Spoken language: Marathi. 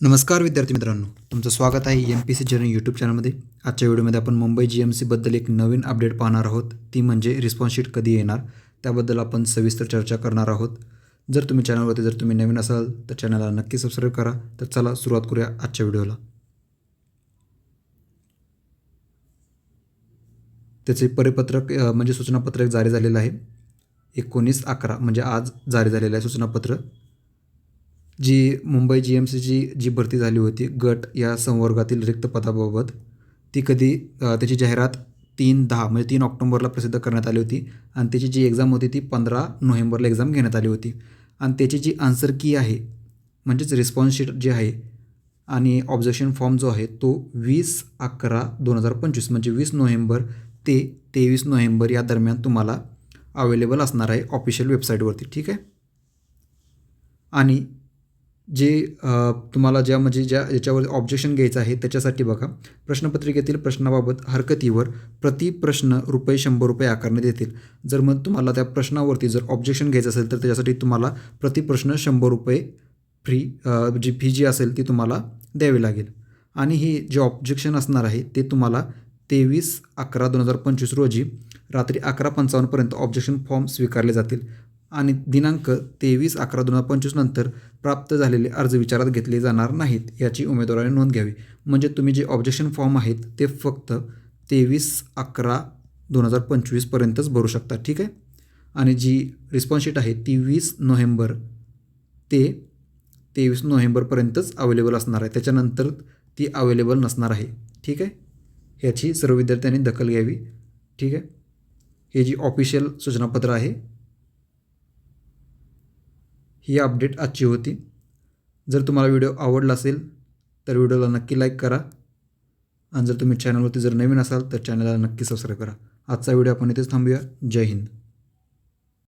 नमस्कार विद्यार्थी मित्रांनो तुमचं स्वागत आहे M P C journey YouTube चॅनलमध्ये आजच्या व्हिडिओमध्ये आपण मुंबई जी एम सीबद्दल एक नवीन अपडेट पाहणार आहोत. ती म्हणजे रिस्पॉन्स शीट कधी येणार? त्याबद्दल आपण सविस्तर चर्चा करणार आहोत. जर तुम्ही चॅनलवरती जर तुम्ही नवीन असाल तर चॅनलला नक्की सबस्क्राईब करा. तर चला सुरुवात करूया आजच्या व्हिडिओला. त्याचे परिपत्रक म्हणजे सूचनापत्रक जारी झालेलं आहे. एकोणीस अकरा म्हणजे आज जारी झालेलं आहे सूचनापत्र. जी मुंबई जी एम सीची जी भरती झाली होती गट या संवर्गातील रिक्त पदाबाबत ती कधी त्याची जाहिरात तीन दहा म्हणजे तीन ऑक्टोंबरला प्रसिद्ध करण्यात आली होती आणि त्याची जी एक्झाम होती ती पंधरा नोव्हेंबरला एक्झाम घेण्यात आली होती. आणि त्याची जी आन्सर की आहे म्हणजेच रिस्पॉन्स शीट जी आहे आणि ऑब्जेक्शन फॉर्म जो आहे तो वीस अकरा दोन हजार पंचवीस म्हणजे वीस नोव्हेंबर ते तेवीस नोव्हेंबर या दरम्यान तुम्हाला अवेलेबल असणार आहे ऑफिशियल वेबसाईटवरती ठीक आहे? आणि जे तुम्हाला ज्या म्हणजे ज्या याच्यावर ऑब्जेक्शन घ्यायचं आहे त्याच्यासाठी बघा. प्रश्नपत्रिकेतील प्रश्नाबाबत हरकतीवर प्रति प्रश्न रुपये शंभर रुपये आकारण्यात येतील. जर मग तुम्हाला त्या प्रश्नावरती जर ऑब्जेक्शन घ्यायचं असेल तर त्याच्यासाठी तुम्हाला प्रति प्रश्न शंभर रुपये फ्री जी फी जी असेल ती तुम्हाला द्यावी लागेल. आणि हे जे ऑब्जेक्शन असणार आहे ते तुम्हाला तेवीस अकरा दोन हजार पंचवीस रोजी रात्री अकरा पंचावन्नपर्यंत ऑब्जेक्शन फॉर्म स्वीकारले जातील. आणि दिनांक तेवीस अकरा दोन हजार पंचवीस नंतर प्राप्त झालेले अर्ज विचारात घेतले जाणार नाहीत याची उमेदवाराने नोंद घ्यावी. म्हणजे तुम्ही जे ऑब्जेक्शन फॉर्म आहेत ते फक्त तेवीस अकरा दोन हजार पंचवीसपर्यंतच भरू शकता ठीक आहे? आणि जी रिस्पॉन्स शीट आहे ती वीस नोव्हेंबर ते तेवीस नोव्हेंबरपर्यंतच अवेलेबल असणार आहे. त्याच्यानंतर ती अवेलेबल नसणार आहे ठीक आहे? ह्याची सर्व विद्यार्थ्यांनी दखल घ्यावी ठीक आहे? हे जी ऑफिशियल सूचनापत्र आहे ही अपडेट आजची होती. जर तुम्हाला व्हिडिओ आवडला असेल तर व्हिडिओला नक्की लाईक करा. आणि जर तुम्ही चॅनलवरती जर नवीन असाल तर चॅनलला नक्की सबस्क्राईब करा. आजचा व्हिडिओ आपण इथेच थांबूया. जय हिंद.